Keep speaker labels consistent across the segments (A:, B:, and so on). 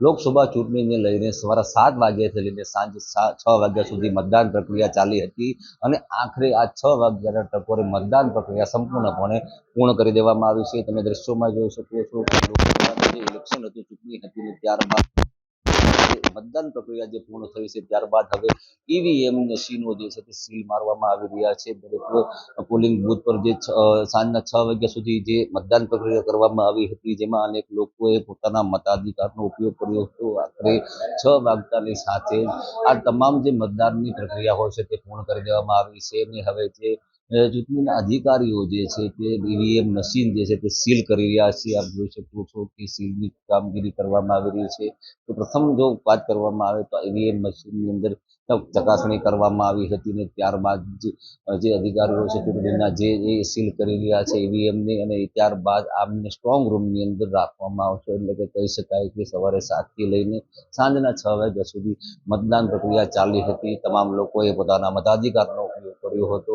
A: લોકસભા ચૂંટણીને લઈને સવારે સાત વાગ્યાથી લઈને સાંજે છ વાગ્યા સુધી મતદાન પ્રક્રિયા ચાલી હતી અને આખરે આ છ વાગ્યાના ટકોરે મતદાન પ્રક્રિયા સંપૂર્ણપણે પૂર્ણ કરી દેવામાં આવી છે. તમે દ્રશ્યોમાં જોઈ શકો છો લોકસભાનું ઇલેક્શન હતું ચૂંટણી હતી ત્યારબાદ મતદાન પ્રક્રિયા જે પૂર્ણ થઈ છે, ત્યારબાદ હવે ઈવીએમ મશીનો જે છે તે સીલ મારવામાં આવી રહ્યા છે. દરેક પોલિંગ બુથ પર જે સાંજના છ વાગ્યા સુધી જે મતદાન પ્રક્રિયા કરવામાં આવી હતી, જેમાં અનેક લોકોએ પોતાના મતાધિકારનો ઉપયોગ કર્યો હતો. આખરે છ વાગતાની સાથે આ તમામ જે મતદાનની પ્રક્રિયા હોય છે તે પૂર્ણ કરી દેવામાં આવી છે. અને હવે જે ચૂંટણીના અધિકારીઓ જે છે તે ઈવીએમ મશીન જે છે તે સીલ કરી રહ્યા છે. આપ જોઈ શકો છો કે સીલની કામગીરી કરવામાં આવી રહી છે. તો પ્રથમ જો વાત કરવામાં આવે તો ઈવીએમ મશીનની અંદર ચકાસણી કરવામાં આવી હતી ને ત્યારબાદ જે અધિકારીઓ છે ચૂંટણીના જે એ સીલ કરી રહ્યા છે ઈવીએમની અને ત્યારબાદ આમને સ્ટ્રોંગ રૂમની અંદર રાખવામાં આવશે. એટલે કે કહી શકાય કે સવારે સાતથી લઈને સાંજના છ વાગ્યા સુધી મતદાન પ્રક્રિયા ચાલી હતી. તમામ લોકોએ પોતાના મતાધિકારનો ઉપયોગ કર્યો હતો.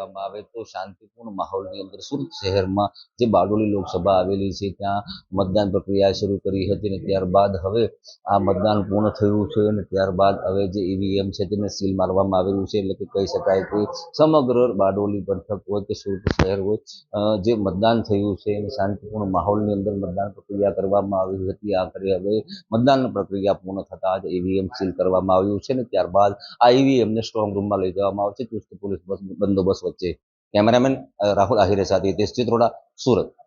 A: કહેવામાં આવે તો શાંતિપૂર્ણ માહોલની અંદર સુરત શહેરમાં જે બારડોલી લોકસભા આવેલી છે, ત્યાં મતદાન પ્રક્રિયા શરૂ કરી હતી અને ત્યારબાદ હવે આ મતદાન પૂર્ણ થયું છે અને ત્યારબાદ હવે જે ઈવીએમ છે તેને સીલ મારવામાં આવેલું છે. એટલે કે કહી શકાય કે સમગ્ર બારડોલી પંથક હોય કે સુરત શહેર હોય જે મતદાન થયું છે અને શાંતિપૂર્ણ માહોલની અંદર મતદાન પ્રક્રિયા કરવામાં આવી હતી. આખરે હવે મતદાન પ્રક્રિયા પૂર્ણ થતાં જ ઈવીએમ સીલ કરવામાં આવ્યું છે અને ત્યારબાદ આ ઈવીએમને સ્ટ્રોંગ રૂમમાં લઈ જવામાં આવશે. ચુસ્ત પોલીસ બસ- બંદોબસ્ત વચ્ચે. કેમેરામેન રાહુલ આહિરે સાથે હિતેશ ચિત્રોડા સુરત.